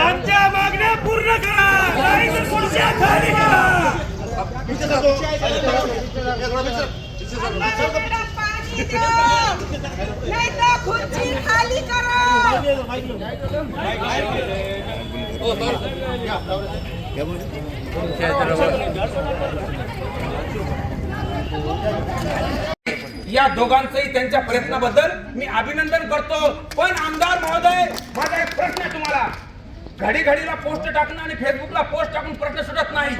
आमच्या मागण्या पूर्ण करा. नाही तर खुर्च्या खाली करा. नाही तर खुर्ची खाली करा या दोघांचंही त्यांच्या प्रयत्नाबद्दल मी अभिनंदन करतो. पण आमदार महोदय माझा एक प्रश्न आहे तुम्हाला. घडी घडीला पोस्ट टाकणं आणि फेसबुकला पोस्ट टाकून प्रश्न सुटत नाही.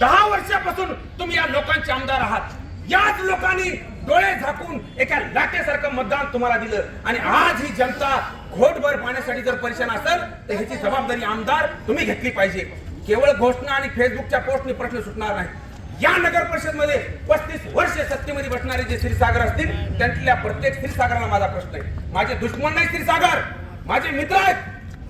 दहा वर्षापासून तुम्ही या लोकांचे आमदार आहात. याच लोकांनी डोळे झाकून एका लाटेसारखं मतदान तुम्हाला दिलं. आणि आज ही जनता घोटभर पाण्यासाठी जर परेशान असेल तर ह्याची जबाबदारी आमदार तुम्ही घेतली पाहिजे. केवळ घोषणा आणि फेसबुकच्या पोस्टने प्रश्न सुटणार नाही. या नगर परिषदमध्ये पस्तीस वर्ष सत्तेमध्ये बसणारे जे श्रीसागर असतील त्यातल्या प्रत्येक क्षीरसागराला माझा प्रश्न आहे. माझे दुश्मन नाही श्रीसागर माझे मित्र आहेत.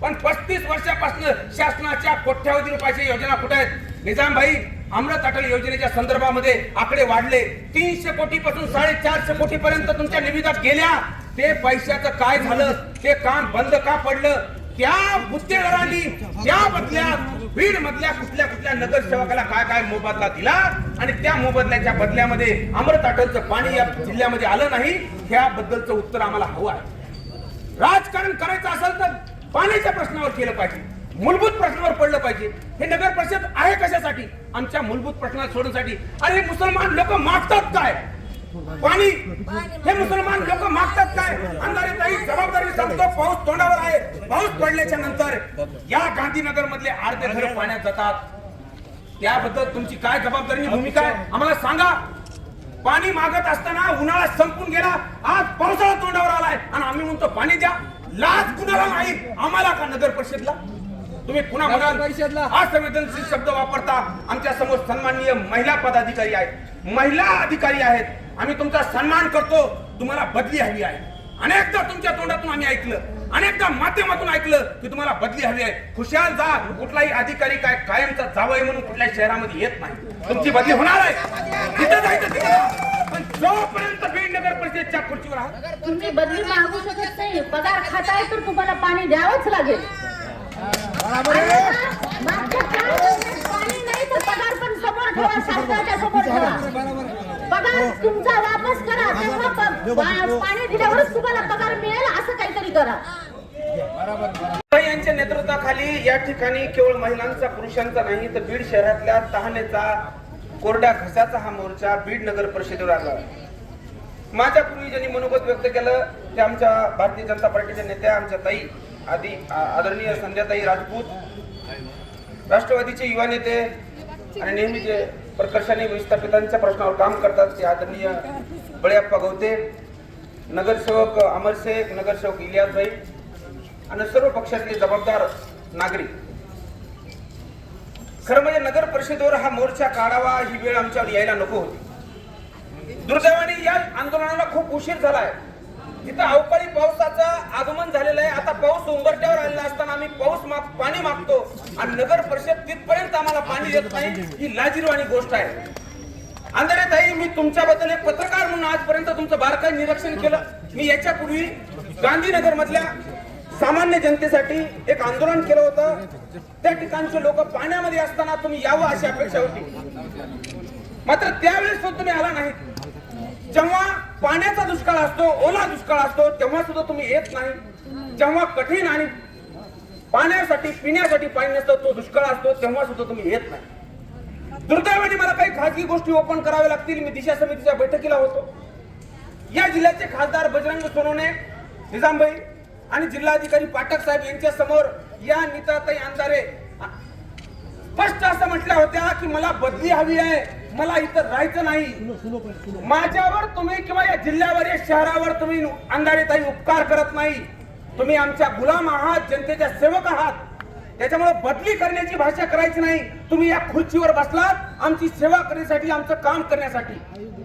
पण पस्तीस वर्षापासून शासनाच्या कोट्यावधी रुपयाच्या योजना कुठे आहेत? निजामबाई अटल योजनेच्या संदर्भामध्ये आकडे वाढले. तीनशे कोटी पासून साडेचारशे कोटी पर्यंत तुमच्या निविदा गेल्या. ते पैशाचं काय झालं? ते काम बंद का पडलं? त्या गुत्तेदारांनी त्या बदल्यात बीड मधल्या कुठल्या कुठल्या नगरसेवकाला काय काय मोबदला दिला? आणि त्या मोबदल्याच्या बदल्यामध्ये अमृत अटलचं पाणी या जिल्ह्यामध्ये आलं नाही ह्याबद्दलचं उत्तर आम्हाला हवं आहे. राजकारण करायचं असेल तर पाण्याच्या प्रश्नावर केलं पाहिजे. मूलभूत प्रश्नावर पडलं पाहिजे. हे नगर परिषद आहे कशासाठी? आमच्या मूलभूत प्रश्नात सोडण्यासाठी अरे हे मुसलमान लोक मागतात काय? पाणी? हे मुसलमान लोक मागतात काय? अंधारे ताई जबाबदारी सांगतो पाऊस तोंडावर आहे. पाऊस पडल्याच्या नंतर या गांधीनगर मधले अर्धे घर पाण्यात जातात. त्याबद्दल तुमची काय जबाबदारी भूमिका आहे? आम्हाला सांगा. पाणी मागत असताना उन्हाळा संपून गेला आज पावसाळा तोंडावर आलाय. आणि आम्ही म्हणतो पाणी द्या. लाच कुणाला नाही? आम्हाला का नगर परिषदला? तुम्ही पुन्हा म्हणाल असंवेदनशील शब्द वापरता आमच्यासमोर सन्माननीय महिला पदाधिकारी आहेत. महिला अधिकारी आहेत. आम्ही तुमचा सन्मान करतो. तुम्हाला बदली हवी आहे. अनेकदा तुमच्या तोंडातून आम्ही ऐकलं. अनेकदा माध्यमातून ऐकलं की तुम्हाला बदली हवी आहे. खुशाल जा कुठलाही अधिकारी काय कायमचा जावई म्हणून कुठल्या शहरामध्ये येत नाही. तुमची बदली होणार आहे. तिथं जायचं तिथं जा. पण जोपर्यंत बीड नगर परिषदच्या खुर्चीवर आहात तुम्ही बदली मागू शकत नाही. पगार खाताय तर तुम्हाला पाणी द्यावंच लागेल. पगार तुमचा वापस करा पाणी दिल्यावरच तुम्हाला पगार मिळेल असं काहीतरी करा यांच्या नेतृत्वाखाली या ठिकाणी केवळ महिलांचा पुरुषांचा नाही तर बीड शहरातल्या तहानेचा कोरड्या घसाचा हा मोर्चा बीड नगर परिषदेवर आला. माझ्या पूर्वी ज्यांनी मनोगत व्यक्त केलं ते आमच्या भारतीय जनता पार्टीच्या नेत्या आमच्या ताई आदी आदरणीय संध्याताई राजपूत राष्ट्रवादीचे युवा नेते आणि नेहमी जे प्रकर्षाने विस्थापितांच्या प्रश्नावर काम करतात ते आदरणीय बळीअप्पा गवते नगरसेवक अमर शेख नगरसेवक इलियासभाई आणि सर्व पक्षातले जबाबदार नागरिक. खरं म्हणजे नगर परिषदेवर हा मोर्चा काढावा ही वेळ आमच्यावर यायला नको होती. दुर्दैवाने या आंदोलनाला खूप उशीर झालाय. तिथं अवकाळी पावसाचं आगमन झालेलं आहे. आता पाऊस उंबरट्यावर आलेला असताना आम्ही पाऊस माग पाणी मागतो आणि नगर परिषद तिथपर्यंत आम्हाला पाणी येत नाही. ही लाजीरवाणी गोष्ट आहे. अंधारे ताई मी तुमच्याबद्दल एक पत्रकार म्हणून आजपर्यंत तुमचं बारकाई निरीक्षण केलं. मी याच्यापूर्वी गांधीनगर मधल्या सामान्य जनतेसाठी एक आंदोलन केलं होतं. त्या ठिकाणचे लोक पाण्यामध्ये असताना तुम्ही यावं अशी अपेक्षा होती. मात्र त्यावेळेस सुद्धा तुम्ही आला नाही जेव्हा पाण्याचा दुष्काळ असतो ओला दुष्काळ असतो तेव्हा सुद्धा तुम्ही येत नाही. जेव्हा कठीण आणि पाण्यासाठी पिण्यासाठी पाणी नसतं तो दुष्काळ असतो तेव्हा सुद्धा तुम्ही येत नाही. दुर्दैवाने मला काही खाजगी गोष्टी ओपन कराव्या लागतील. मी दिशा समितीच्या बैठकीला होतो. या जिल्ह्याचे खासदार बजरंग सोनवणे निजामभाई आणि जिल्हाधिकारी पाठक साहेब यांच्या समोर या नीताताई अंधारे स्पष्ट असं म्हटल्या होत्या की मला बदली हवी आहे. मला इथं राहायचं नाही. माझ्यावर तुम्ही किंवा या जिल्ह्यावर या शहरावर तुम्ही अंधारेताई उपकार करत नाही. तुम्ही आमच्या गुलाम आहात जनतेच्या सेवक आहात. त्याच्यामुळे बदली करण्याची भाषा करायची नाही. तुम्ही या खुर्चीवर बसलात आमची सेवा करण्यासाठी आमचं काम करण्यासाठी.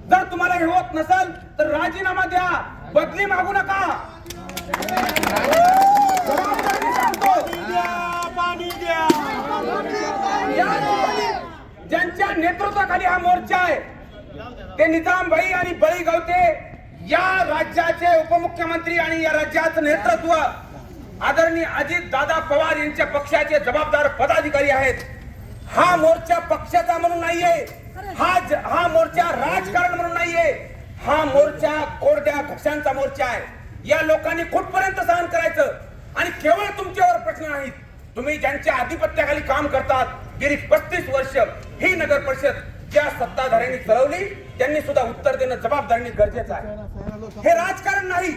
जर तुम्हाला हे होत नसेल तर राजीनामा द्या. बदली मागू नका. पाणी द्या. ज्यांच्या नेतृत्वाखाली हा मोर्चा आहे ते निजाम भाई आणि बळी गवते. या राज्याचे उपमुख्यमंत्री आणि या राज्याचं नेतृत्व आदरणीय अजित दादा पवार यांच्या पक्षाचे जबाबदार पदाधिकारी आहेत. हा मोर्चा पक्षाचा म्हणून नाहीये. हा ज- हा मोर्चा राजकारण म्हणून नाहीये. हा मोर्चा कोरड्या घशांचा मोर्चा आहे. या लोकांनी कुठपर्यंत सहन करायचं? आणि केवळ तुमच्यावर प्रश्न नाहीत. तुम्ही ज्यांच्या आधिपत्याखाली काम करतात गेली पस्तीस वर्ष ही नगर परिषद ज्या सत्ताधाऱ्यांनी चलवली त्यांनी सुद्धा उत्तर देणं जबाबदारीने गरजेचं आहे. हे राजकारण नाही.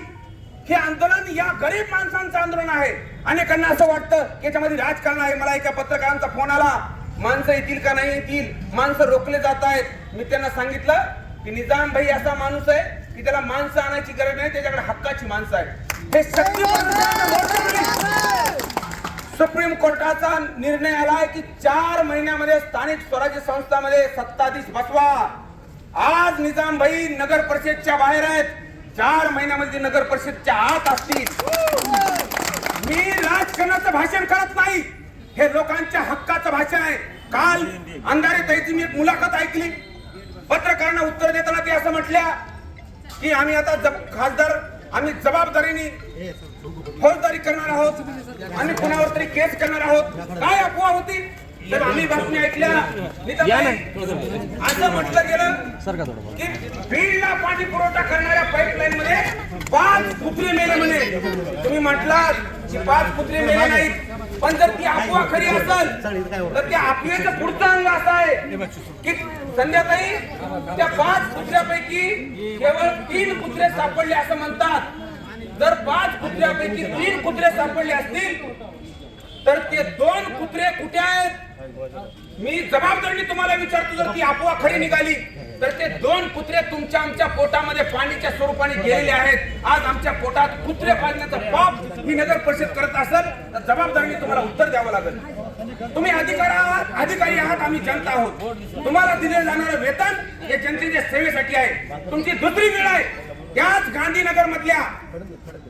हे आंदोलन या गरीब माणसांचं आंदोलन आहे. अनेकांना असं वाटतं की याच्यामध्ये राजकारण आहे. मला एका पत्रकारांचा फोन आला. माणसं येतील का नाही येतील? माणसं रोखले जात आहेत. मी त्यांना सांगितलं की निजाम भाई असा माणूस आहे की त्याला माणसं आणायची गरज नाही त्याच्याकडे हक्काची माणसं आहे हे शक्ती सुप्रीम कोर्टाचा निर्णय आलाय की चार महिन्यामध्ये स्थानिक स्वराज्य संस्थामध्ये सत्ताधीश बसवा. आज निजाम भाई नगर परिषदच्या बाहेर आहेत. चार महिन्यामध्ये नगर परिषदच्या आत असतील. मी राजकारणाचं भाषण करत नाही. हे लोकांच्या हक्काचं भाषण आहे. काल अंधारे ताईची मी एक मुलाखत ऐकली. पत्रकारांना उत्तर देताना ते असं म्हटल्या की आम्ही आता जब- खासदार आम्ही जबाबदारीने फौजदारी करणार आहोत. आम्ही कुणावर तरी केस करणार आहोत? काय अफवा होती? तर आम्ही बातमी ऐकल्या. असं म्हटलं गेलं की बीडला पाणी पुरवठा करणाऱ्या पाईपलाईन मध्ये पाच कुत्रे मेले म्हणे. तुम्ही म्हटलात की पाच कुत्रे मेले नाहीत. पण जर ती अफवा खरी असेल तर त्या अफवेचं पुढचं अंग असं आहे की संध्याकाळी त्या पाच कुत्र्यापैकी केवळ तीन कुत्रे सापडले असं म्हणतात. जर पाच कुत्र्यापैकी तीन कुत्रे सापडले असतील तर ते दोन कुत्रे कुठे आहेत? मी जबाबदारी तुम्हाला विचारतो जर ती आपोआ खरी निघाली तर ते दोन कुत्रे तुमच्या आमच्या पोटामध्ये पाणीच्या स्वरूपाने गेलेले आहेत. आज आमच्या पोटात कुत्रे पाळण्याचं पाप मी नगर परिषद करत असेल तर जबाबदारीने तुम्हाला उत्तर द्यावं लागेल. तुम्ही अधिकार आहात अधिकारी आहात आम्ही जनता आहोत. तुम्हाला दिले जाणारं वेतन हे जनतेच्या सेवेसाठी आहे. तुमची दुसरी वेळ आहे. त्याच गांधीनगर मधल्या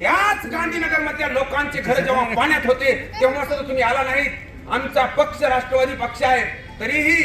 त्याच गांधीनगर मधल्या लोकांचे घर जेव्हा पाण्यात होते तेव्हा सुद्धा तुम्ही आला नाहीत. आमचा पक्ष राष्ट्रवादी पक्ष आहे. तरीही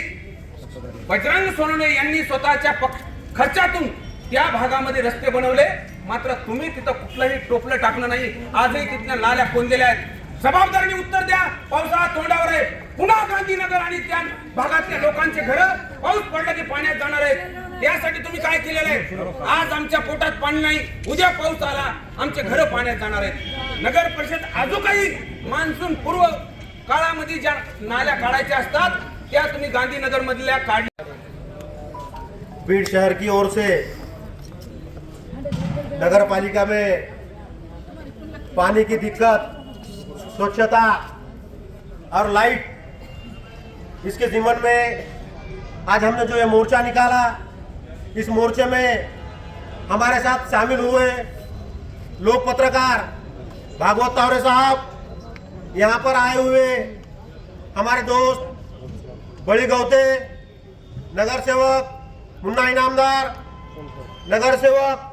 बजरंग सोनवणे यांनी स्वतःच्या पक्ष खर्चातून त्या भागामध्ये रस्ते बनवले. मात्र तुम्ही तिथं कुठलंही टोपलं टाकलं नाही. आजही तिथल्या नाल्या कोंदलेल्या आहेत. जबाबदारीने उत्तर द्या. पावसाळा तोंडावर आहे. पुन्हा गांधीनगर आणि त्या भागातल्या लोकांचे घर पाऊस पडला की पाण्यात जाणार आहेत. त्यासाठी तुम्ही काय केलेलं आहे? आज आमच्या पोटात पाणी नाही. उद्या पाऊस आला आमचे घर पाण्यात जाणार आहेत. नगर परिषद अजूनही मान्सून पूर्व काळामध्ये ज्या नाल्या काढायच्या असतात त्या तुम्ही गांधीनगर मधल्या काढल्या. बीड़ शहर की ओर से नगर पालिका में पानी की दिक्कत स्वच्छता और लाइट इसके जीवन में आज हमने जो ये मोर्चा निकाला इस मोर्चे में हमारे साथ शामिल हुए लोक पत्रकार भागवत तावरे साहब यहाँ पर आए हुए हमारे दोस्त बड़ी गौते नगर सेवक मुन्ना इनामदार नगर सेवक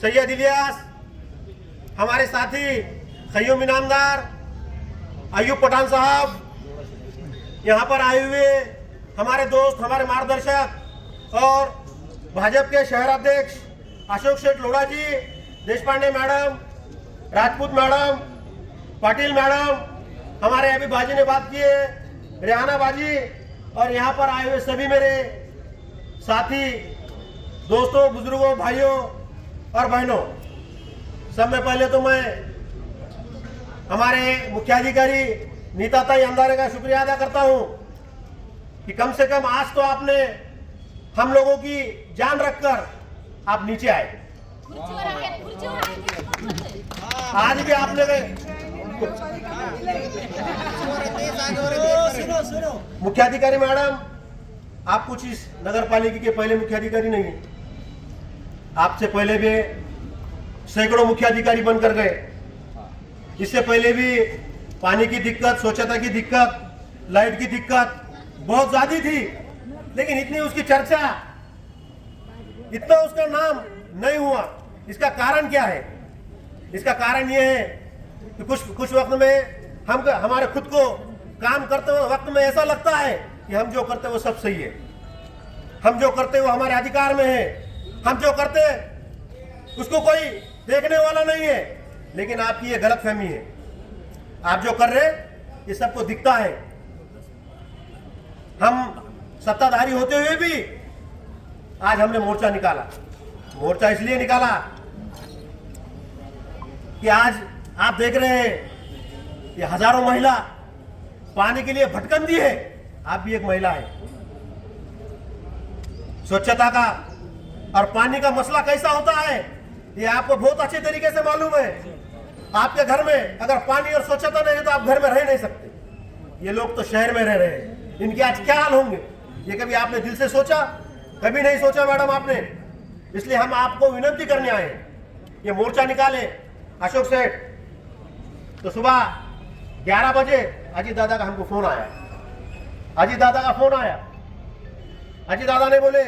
सैयद इलियास हमारे साथी खयूम इनामदार अयूब पठान साहब यहाँ पर आए हुए हमारे दोस्त हमारे मार्गदर्शक और भाजपा के शहर अध्यक्ष अशोक शेठ Lodha ji Deshpande madam, Rajput madam, Patil madam, हमारे अभी बाजी ने बात की है, रेहाना बाजी, और यहाँ पर आए हुए सभी मेरे साथी, दोस्तों, बुज़ुर्गों, भाइयों और बहनों। सब में पहले तो मैं हमारे मुख्याधिकारी नीताताई अंधारे का शुक्रिया अदा करता हूँ कि कम से कम आज तो आपने हम लोगों की जान रखकर आप नीचे आए. आज भी आपने मुख्याधिकारी मैडम आप कुछ इस नगर पालिका के पहले मुख्याधिकारी नहीं आपसे पहले भी सैकड़ों मुख्याधिकारी बनकर गए। इससे पहले भी पानी की दिक्कत स्वच्छता की दिक्कत लाइट की दिक्कत बहुत ज्यादा थी। लेकिन इतनी उसकी चर्चा, इतना उसका नाम नहीं हुआ। इसका कारण क्या है? इसका कारण यह है कि कुछ कुछ वक्त में हम, हमारे खुद को काम करते हुए वक्त में ऐसा लगता है कि हम जो करते वो सब सही है। हम जो करते वो हमारे अधिकार में है। हम जो करते उसको कोई देखने वाला नहीं है। लेकिन आपकी ये गलत फहमी है। आप जो कर रहे हैं, ये सबको दिखता है। सत्ताधारी होते हुए भी आज हमने मोर्चा निकाला। मोर्चा इसलिए निकाला कि आज आप देख रहे हैं, ये हज़ारों महिला पानी के लिए भटकंती है। आप भी एक महिला है। स्वच्छता का और पानी का मसला कैसा होता है, ये आपको बहुत अच्छे तरीके से मालूम है। आपके घर में अगर पानी और स्वच्छता नहीं है तो आप घर में रह नहीं सकते। ये लोग तो शहर में रह रहे हैं। इनके आज क्या हाल होंगे? ये कभी आपने दिल से सोचा? कभी नहीं सोचा मैडम आपने। इसलिए हम आपको विनती करने आए ये मोर्चा निकाले, अशोक सेठ। तो सुबह 11 बजे अजीत दादा का हमको फ़ोन आया। अजीत दादा का फ़ोन आया। अजीत दादा ने बोले,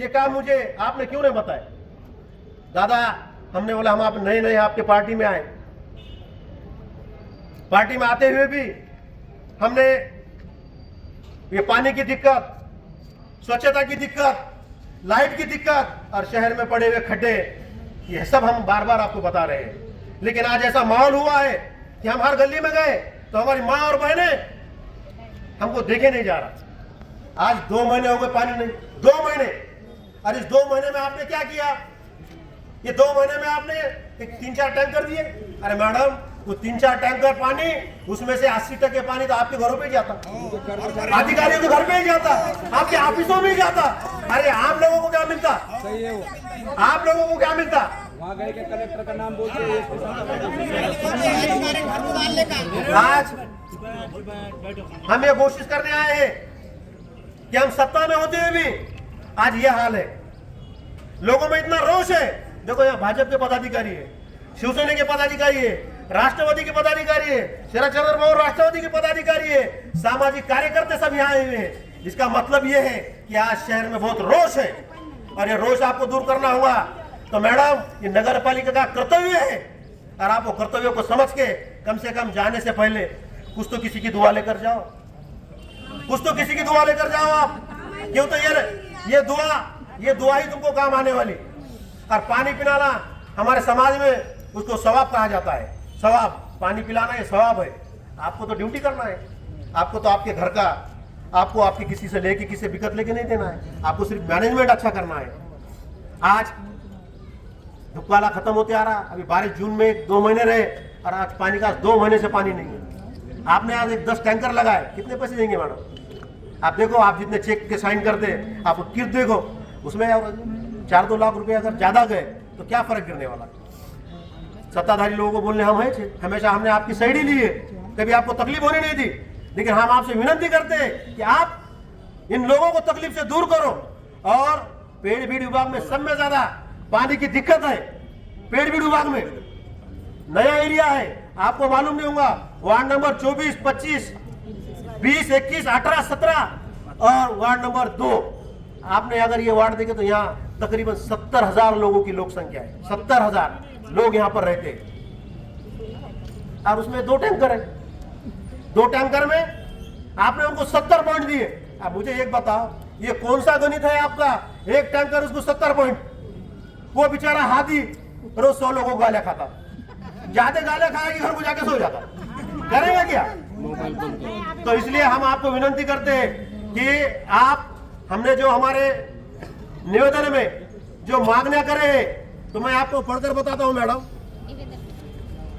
ये काम मुझे आपने क्यों नहीं बताया? दादा, हमने बोला, हम आप नए नए आपके पार्टी में आए। पार्टी में आते हुए भी हमने ये पानी की दिक्कत स्वच्छता की दिक्कत, लाइट की दिक्कत और शहर में पड़े हुए खड्डे, ये सब हम बार बार आपको बता रहे हैं। लेकिन आज ऐसा माहौल हुआ है कि हम हर गली में गए तो हमारी माँ और बहने हमको देखे नहीं जा रहा। आज दो महीने हो गए पानी नहीं, दो महीने। और इस दो महीने में आपने क्या किया? ये दो महीने में आपने एक तीन चार टैंकर दिए। अरे मैडम वो तीन चार टैंकर पानी उसमें से अस्सी टके पानी तो आपके घरों पे ही जाता। अधिकारियों के घर पे ही जाता आपके ऑफिसों में ही जाता। अरे आम लोगों को क्या मिलता? आप लोगों को क्या मिलता? वहाँ गए कलेक्टर का नाम बोलते आज हम ये कोशिश करने आए हैं कि हम सत्ता में होते हुए भी आज ये हाल है। लोगों में इतना रोष है। देखो यहाँ भाजपा के पदाधिकारी है शिवसेना के पदाधिकारी है राष्ट्रवादी के पदाधिकारी है। शरद चंद्र पवार राष्ट्रवादी के पदाधिकारी है। सामाजिक कार्यकर्ता सब यहाँ आए हुए हैं। इसका मतलब ये है कि आज शहर में बहुत रोष है। और ये रोष आपको दूर करना होगा। तो मैडम, ये नगर पालिका का कर्तव्य है। और आप वो कर्तव्य को समझ के कम से कम जाने से पहले कुछ तो किसी की दुआ लेकर जाओ। कुछ तो किसी की दुआ लेकर जाओ आप। क्यों तो ये ये दुआ ये दुआ ही तुमको काम आने वाली। और पानी पिलाना हमारे समाज में उसको सवाब कहा जाता है। सवाब पानी पिलाना ये सवाब है। आपको तो ड्यूटी करना है। आपको तो आपके घर का, आपको आपके किसी से लेके किसी बिकट लेके नहीं देना है। आपको सिर्फ़ मैनेजमेंट अच्छा करना है। आज धुपकाला खत्म होते आ रहा, अभी बारिश जून में दो महीने रहे और आज पानी का दो महीने से पानी नहीं है। आपने आज एक दस टैंकर लगाए, कितने पैसे देंगे मैडम? आप देखो, आप जितने चेक के साइन करते हैं आप किस्त देखो, उसमें चार दो लाख रुपए अगर ज़्यादा गए तो क्या फ़र्क गिरने वाला? सत्ताधारी लोगों को बोलने हम है हमेशा हमने आपकी साइड ही ली है। कभी आपको तकलीफ़ होने नहीं दी। लेकिन हम आपसे विनती करते हैं कि आप इन लोगों को तकलीफ़ से दूर करो। और पेड़ भीड़ विभाग में सब में ज़्यादा पानी की दिक्कत है। पेड़ भीड़ विभाग में नया एरिया है। आपको मालूम नहीं होगा वार्ड नंबर 24, 25, 20, 21, 18, 17 और वार्ड नंबर दो। आपने अगर ये वार्ड देखे तो यहाँ तकरीबन सत्तर हज़ार लोगों की लोक संख्या है। सत्तर हज़ार। लोग यहाँ पर रहते हैं। और उसमें दो टैंकर है। दो टैंकर में आपने उनको सत्तर पॉइंट दिए। अब मुझे एक बताओ, ये कौन सा गणित है आपका? एक टैंकर उसको सत्तर पॉइंट वो बेचारा हाथी रोज सौ लोगों को गालियाँ खाता। ज़्यादा गालियाँ खाएगी घर को जाके सो जाता। करेगा क्या? तो इसलिए हम आपको विनती करते हैं कि आप हमने जो हमारे निवेदन में जो मांगना करे तो मैं आपको पढ़कर बताता हूं मैडम।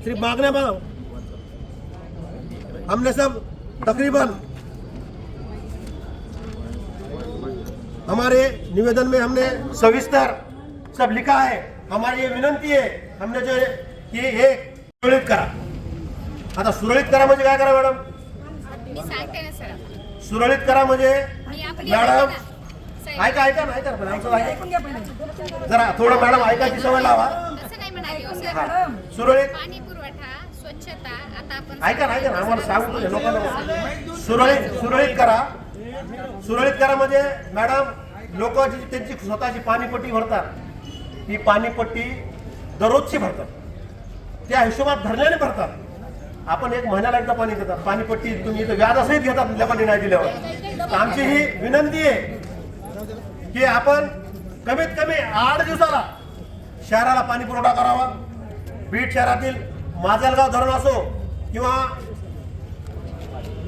सिर्फ मांगने में हमने सब तकरीबन हमारे निवेदन में हमने सविस्तर सब लिखा है। हमारी ये विनंती है हमने जो की हे सुरळीत करा। आता सुरळीत करा म्हणजे काय करा मॅडम? सुरळीत करा म्हणजे मॅडम ऐका ऐका ना ऐका ना पण आमचं ऐका जरा थोडं मॅडम ऐकायची सवय लावा. तसं नाही म्हणाले हो. सर. सुरळीत. पाणी पुरवठा स्वच्छता आता आपण ऐका ना ऐका ना आम्हाला सांगतो हे लोकांना सुरळीत सुरळीत करा. सुरळीत करा म्हणजे मॅडम लोक जी त्यांची स्वतःची पाणीपट्टी भरतात ती पाणीपट्टी दररोजची भरतात. त्या हिशोबात धरल्याने भरतात. आपण एक महिन्याला एकदा पाणी देतात. पाणीपट्टी तुम्ही इथं व्याजासहित घेतात त्या पाणी नाही दिल्यावर. तर आमची ही विनंती आहे की आपण कमीत कमी आठ दिवसाला शहराला पाणी पुरवठा करावा. बीड शहरातील माजलगाव धरण असो किंवा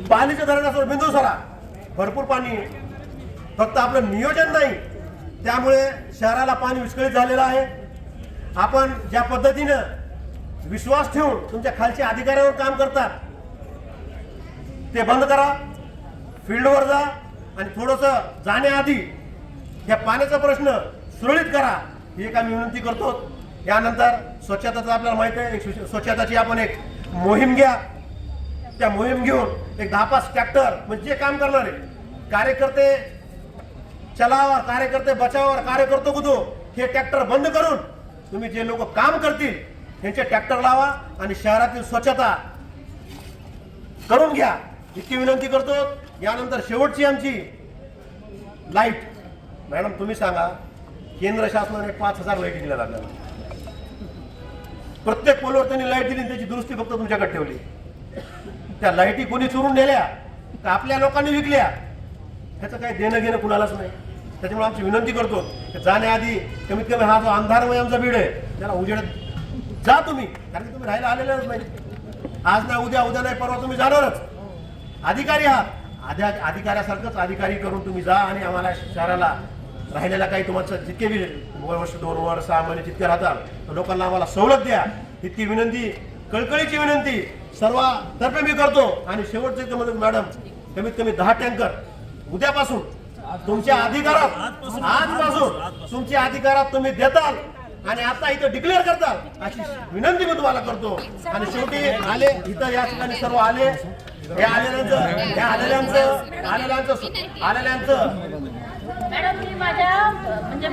पाणीचं धरण असो बिंदुसरा भरपूर पाणी. फक्त आपलं नियोजन नाही त्यामुळे शहराला पाणी विस्कळीत झालेलं आहे. आपण ज्या पद्धतीनं विश्वास ठेवून तुमच्या खालच्या अधिकाऱ्यावर काम करतात ते बंद करा. फील्डवर जा आणि थोडंसं जाण्याआधी या पाण्याचा प्रश्न सुरळीत करा. ही एक आम्ही विनंती करतो. यानंतर स्वच्छताचं आपल्याला माहीत आहे स्वच्छताची आपण एक मोहीम घ्या. त्या मोहीम घेऊन एक दहा पाच ट्रॅक्टर म्हणजे जे काम करणारे कार्यकर्ते चलावर कार्यकर्ते बचावावर कार्यकर्तो कुदो हे ट्रॅक्टर बंद करून तुम्ही जे लोक काम करतील त्यांचे ट्रॅक्टर लावा आणि शहरातील स्वच्छता करून घ्या. इतकी विनंती करतो. यानंतर शेवटची आमची लाइट मॅडम तुम्ही सांगा केंद्र शासनाने पाच हजार लाइट दिल्या आपल्याला प्रत्येक पोलवर त्यांनी लाइट दिली त्याची दुरुस्ती फक्त तुमच्याकडे ठेवली. त्या लाईटी कोणी चोरून नेल्या तर आपल्या लोकांनी विकल्या. ह्याचं काही देणं घेणं कुणालाच नाही. त्याच्यामुळे आमची विनंती करतो की जाण्याआधी कमीत कमी हा जो अंधारमय आमचा बीड आहे त्याला उजेड जा तुम्ही. कारण की तुम्ही राहायला आलेलाच नाही. आज नाही उद्या उद्या नाही परवा तुम्ही जाणारच. अधिकारी आहात अधिकाऱ्यासारखंच अधिकारी करून तुम्ही जा आणि आम्हाला शहराला राहिलेला काही तुमचं जितके बी वर्ष दोन वर्ष सहा महिने जितके राहतात लोकांना आम्हाला सवलत द्या. इतकी विनंती कळकळीची विनंती. सर्व तर्फे मी करतो. आणि शेवटचे इथं मॅडम कमीत कमी दहा टँकर. उद्यापासून तुमच्या अधिकारात आजपासून तुमच्या अधिकारात तुम्ही देताल आणि आता इथं डिक्लेअर करताल. अशी विनंती मी तुम्हाला करतो. आणि शेवटी आले इथं या ठिकाणी सर्व आले. हे आलेल्यांचं हे आलेल्यांचं आलेल्यांचं आलेल्यांचं. मॅडम मी माझ्या म्हणजे